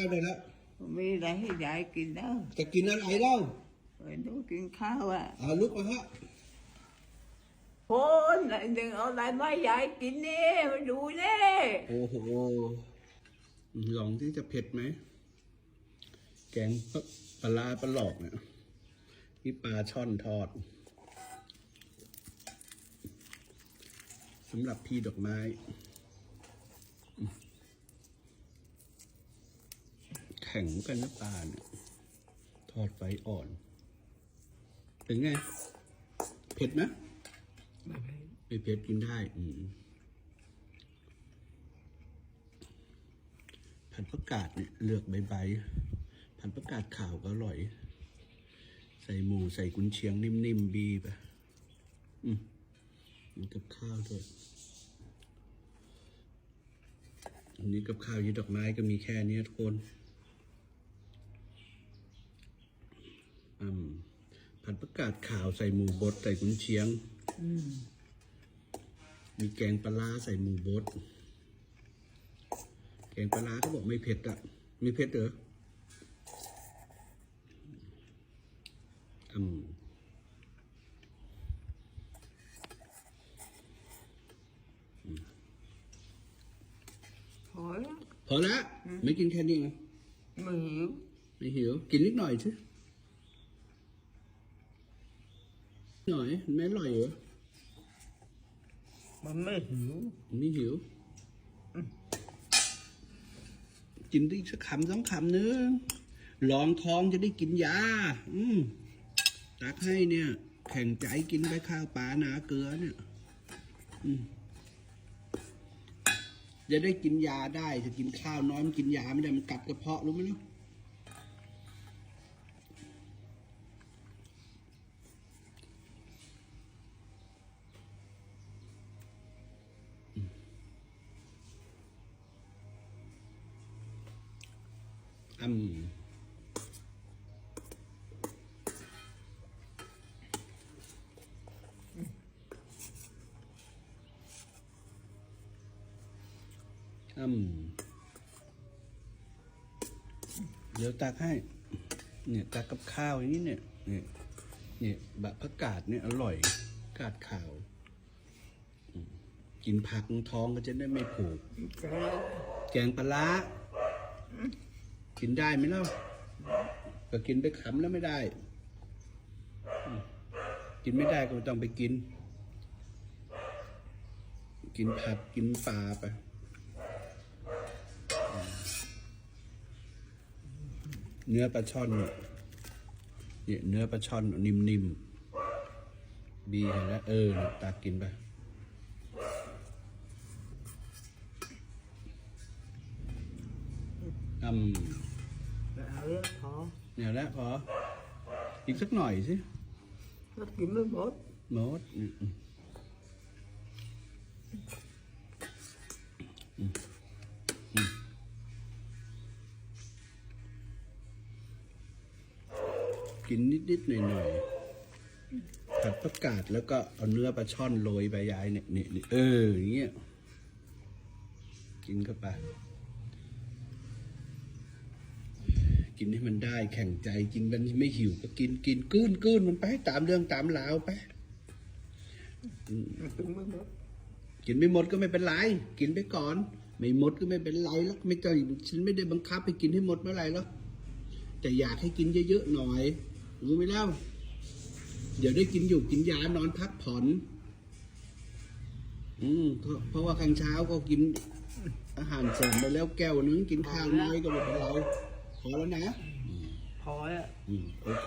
าวได้แล้วมีอะไรให้ยายกินแล้วจะกินอะไรเล่าไปดูกินข้าวอะเอาลุกมาฮะคนดึงเอาอะไรมายายกินนี่มาดูนี่โอ้โหลองที่จะเผ็ดไหม แกงปลาร้าปลาหลอกเนี่ยนี่ปลาช่อนทอดสำหรับพี่ดอกไม้อืมแข็งกันนะปลาเนี่ยทอดไฟอ่อน เป็นไง เผ็ดไหมไม่เผ็ดกินได้ อืมผัดประกาศเนี่ยเลือกใบใบๆผัดประกาศขาวก็อร่อย ใส่หมูใส่กุนเชียงนิ่มๆบีไปอืมมีกับข้าวด้วยอันนี้กับข้าวยี่ดอกไม้ก็มีแค่เนี้ยทุกคนอืม ผัดประกาศขาวใส่หมูบดใส่กุนเชียง มีแกงปลาร้าใส่หมูบด แกงปลาร้าเขาบอกไม่เผ็ดอะมีเผ็ดเหรออืมพอแล้วพอละไม่กินแค่นี้นะไม่หิว ไม่หิว กินนิดหน่อย สิหน่อยไม่อร่อยเหรอมันไม่หิวไม่หิว กินได้สักคำสองคำนึงลองท้องจะได้กินยา อืมตักให้เนี่ย แข่งใจกินไปข้าวปลาหนาเกลือเนี่ย อืมจะได้กินยาได้ ถ้ากินข้าวน้อยมันกินยาไม่ได้มันกัดกระเพาะรู้ไหมเน อืมอืมเดี๋ยวตักให้ เนี่ยตักกับข้าวอย่างนี้เนี่ย เนี่ยเนี่ยบะผักกาดเนี่ยอร่อย กาดขาวอืมกินผักท้องก็จะได้ไม่ผูกแต่แกงปลาร้า กินได้ไหมเล่าก็กินไปขำแล้วไม่ได้ กินไม่ได้ก็ไม่ต้องไปกิน กินผัดกินปลาไปเนื้อปลาช่อนเนี่ยเนื้อปลาช่อนนิ่มๆบีเห็นแล้วเออตักกินไป อืมเอาแล้วพอเนี่ยแหละพออีกสักหน่อยสิถ้ากินไม่หมดโน้ตอืมอืมอืมอืมกินนิดๆหน่อยๆผัดประกาศแล้วก็เอาเนื้อปลาช่อนโรยใบยายเนี่ยนี่นี่เอออย่างเงี้ยกินเข้าไป กินให้มันได้ แข่งใจกินมันไม่หิวก็กินกินกืนกืนมันไปตามเรื่องตามราวไปกินไม่หมดก็ไม่เป็นไร กินไปก่อน ไม่หมดก็ไม่เป็นไรแล้วไม่ต้องฉันไม่ได้บังคับให้กินให้หมดเมื่อไหร่แล้วแต่อยากให้กินเยอะๆหน่อย รู้ไหมแล้วเดี๋ยวได้กินอยู่กินยานอนพักผ่อน อืมเพราะเพราะว่าครั้งเช้าก็กินอาหารเสริมไปแล้วแก้วนึงกินข้าวน้อยก็ไม่เป็นไร พอแล้วนะ พอแล้วอืมโอเค